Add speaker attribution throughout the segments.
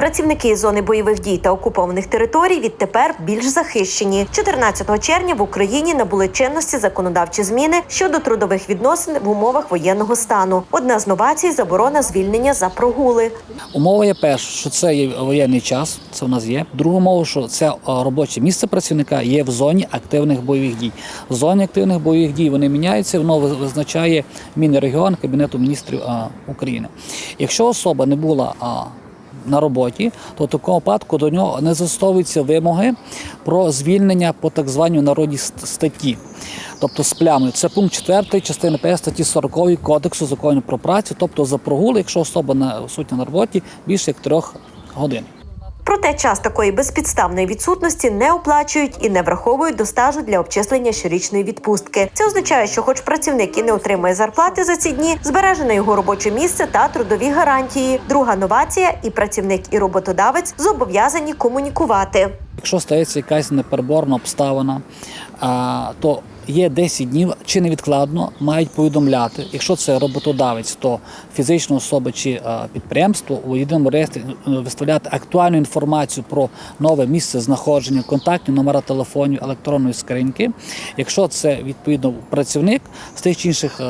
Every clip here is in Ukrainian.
Speaker 1: Працівники зони бойових дій та окупованих територій відтепер більш захищені. 14 червня в Україні набули чинності законодавчі зміни щодо трудових відносин в умовах воєнного стану. Одна з новацій заборона звільнення за прогули.
Speaker 2: Умова є перша, що це є воєнний час, це в нас є. Друга умова, що це е, робоче місце працівника є в зоні активних бойових дій. В зоні активних бойових дій вони міняються, воно ви- визначає Мінрегіон Кабінету міністрів а, України. Якщо особа не була на роботі, то в такому випадку до нього не застосовуються вимоги про звільнення по так званій народній статті. Тобто з плямою. Це пункт 4 частини 5 статті 40 Кодексу закону про працю, тобто за прогул, якщо особа на сутня на роботі більше як трьох годин.
Speaker 1: Проте час такої безпідставної відсутності не оплачують і не враховують до стажу для обчислення щорічної відпустки. Це означає, що, хоч працівник і не отримує зарплати за ці дні, збережене його робоче місце та трудові гарантії. Друга новація і працівник, і роботодавець зобов'язані комунікувати.
Speaker 2: Якщо стається якась непереборна обставина, то є 10 днів чи невідкладно мають повідомляти. Якщо це роботодавець, то фізична особа чи підприємство у єдиному реєстрі е, виставляти актуальну інформацію про нове місце знаходження, контактні номера телефонів, електронної скриньки. Якщо це відповідно працівник з тих чи інших.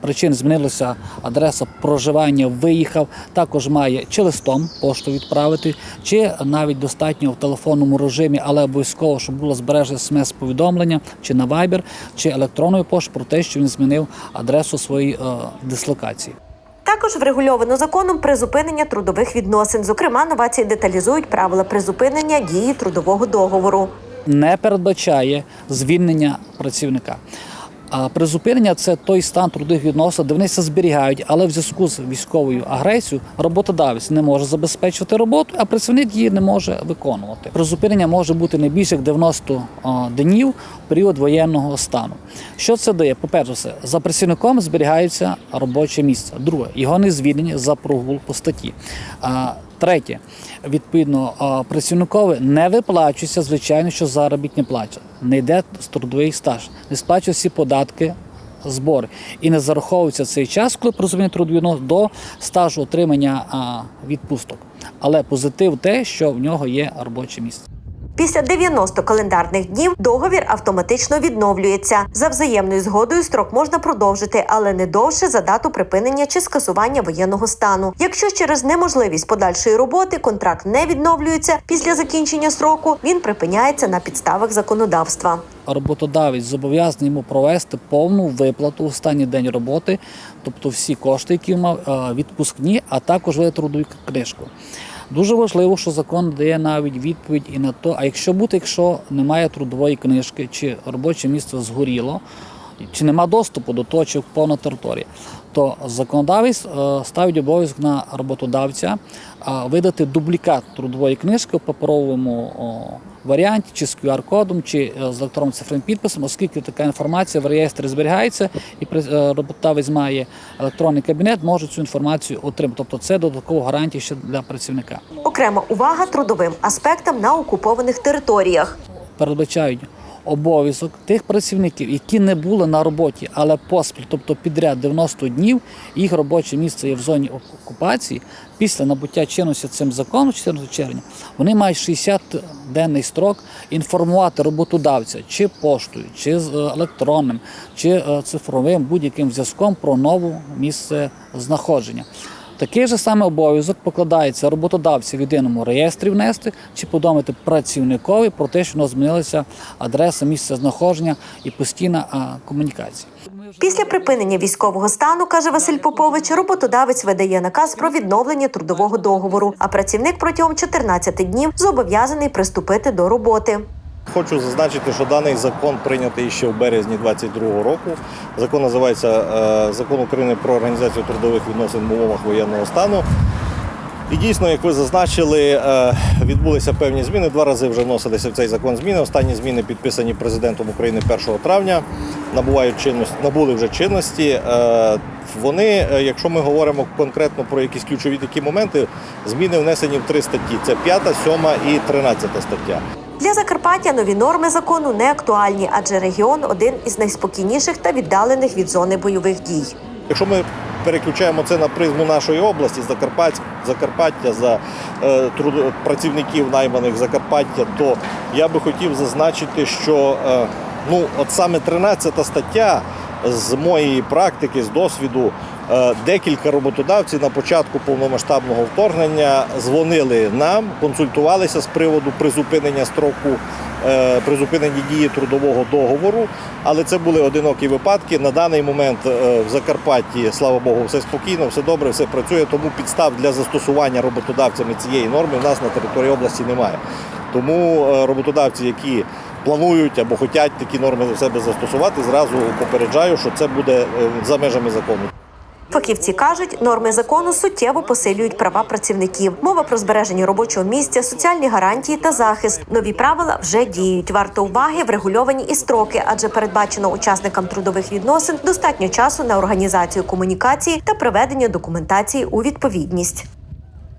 Speaker 2: Причин змінилася адреса проживання, виїхав, також має чи листом пошту відправити, чи навіть достатньо в телефонному режимі, але обов'язково, щоб було збережено смс-повідомлення, чи на Viber, чи електронною поштою про те, що він змінив адресу своєї е, дислокації.
Speaker 1: Також врегульовано законом призупинення трудових відносин. Зокрема, новації деталізують правила призупинення дії трудового договору.
Speaker 2: не передбачає звільнення працівника. А призупинення це той стан трудових відносин, де вони все зберігають, але в зв'язку з військовою агресією роботодавець не може забезпечувати роботу, а працівник її не може виконувати. Призупинення може бути не більше як 90 днів в період воєнного стану. Що це дає? По-перше, все, за працівником зберігається робоче місце. Друге, його не звільнення за прогул по статті. Третє, відповідно, працівникові не виплачується, звичайно, що заробітня плата. Не йде трудовий стаж, не сплачує всі податки, збори. І не зараховується цей час, коли призупинення трудові до стажу отримання відпусток. Але позитив те, що в нього є робоче місце.
Speaker 1: Після 90 календарних днів договір автоматично відновлюється. За взаємною згодою строк можна продовжити, але не довше за дату припинення чи скасування воєнного стану. Якщо через неможливість подальшої роботи контракт не відновлюється після закінчення строку, він припиняється на підставах законодавства.
Speaker 2: роботодавець зобов'язаний йому провести повну виплату в останній день роботи, тобто всі кошти, які мав е, відпускні, а також трудову книжку. Дуже важливо, що закон дає навіть відповідь і на то, а якщо бути, якщо немає трудової книжки, чи робоче місце згоріло, чи нема доступу до того, чи окупована територія, то законодавець е, ставить обов'язок на роботодавця е, видати дублікат трудової книжки в паперовому варіанті, чи з QR-кодом, чи е, з електронним цифровим підписом, оскільки така інформація в реєстрі зберігається, і роботодавець має електронний кабінет, може цю інформацію отримати. Тобто це додаткова гарантія ще для працівника.
Speaker 1: Окрема увага трудовим аспектам на окупованих територіях.
Speaker 2: передбачають обов'язок тих працівників, які не були на роботі, але поспіль, тобто підряд 90 днів, їх робоче місце є в зоні окупації. Після набуття чинності цим законом 14 червня вони мають 60-денний строк інформувати роботодавця чи поштою, чи з е, електронним, чи е, цифровим будь-яким зв'язком про нове місце знаходження. Такий же саме обов'язок покладається роботодавцю в єдиному реєстрі внести чи повідомити працівникові про те, що змінилася адреса, місце знаходження і постійна комунікація.
Speaker 1: Після припинення військового стану, каже Василь Попович, роботодавець видає наказ про відновлення трудового договору, а працівник протягом 14 днів зобов'язаний приступити до роботи.
Speaker 3: Хочу зазначити, що даний закон прийнятий ще в березні 2022 року. Закон називається е, Закон України про організацію трудових відносин в умовах воєнного стану. І дійсно, як ви зазначили, е, відбулися певні зміни. Два рази вже вносилися в цей закон зміни. Останні зміни підписані президентом України 1 травня, набувають чинності, набули вже чинності. Вони, е, якщо ми говоримо конкретно про якісь ключові такі моменти, зміни внесені в три статті: це 5, 7 і 13 стаття.
Speaker 1: Для Закарпаття нові норми закону не актуальні, адже регіон один із найспокійніших та віддалених від зони бойових дій.
Speaker 3: Якщо ми переключаємо це на призму нашої області, Закарпаття, Закарпаття, за е, труд- працівників найманих Закарпаття, то я би хотів зазначити, що е, ну, от саме 13 стаття з моєї практики, з досвіду, е, декілька роботодавців на початку повномасштабного вторгнення дзвонили нам, консультувалися з приводу призупинення строку, е, призупинення дії трудового договору. Але це були одинокі випадки. На даний момент е, в Закарпатті, слава Богу, все спокійно, все добре, все працює. Тому підстав для застосування роботодавцями цієї норми в нас на території області немає. Тому роботодавці, які планують або хочуть такі норми за себе застосувати, зразу попереджаю, що це буде е, за межами закону.
Speaker 1: Фахівці кажуть, норми закону суттєво посилюють права працівників. Мова про збереження робочого місця, соціальні гарантії та захист. Нові правила вже діють. Варто уваги врегульовані і строки, адже передбачено учасникам трудових відносин достатньо часу на організацію комунікації та приведення документації у відповідність.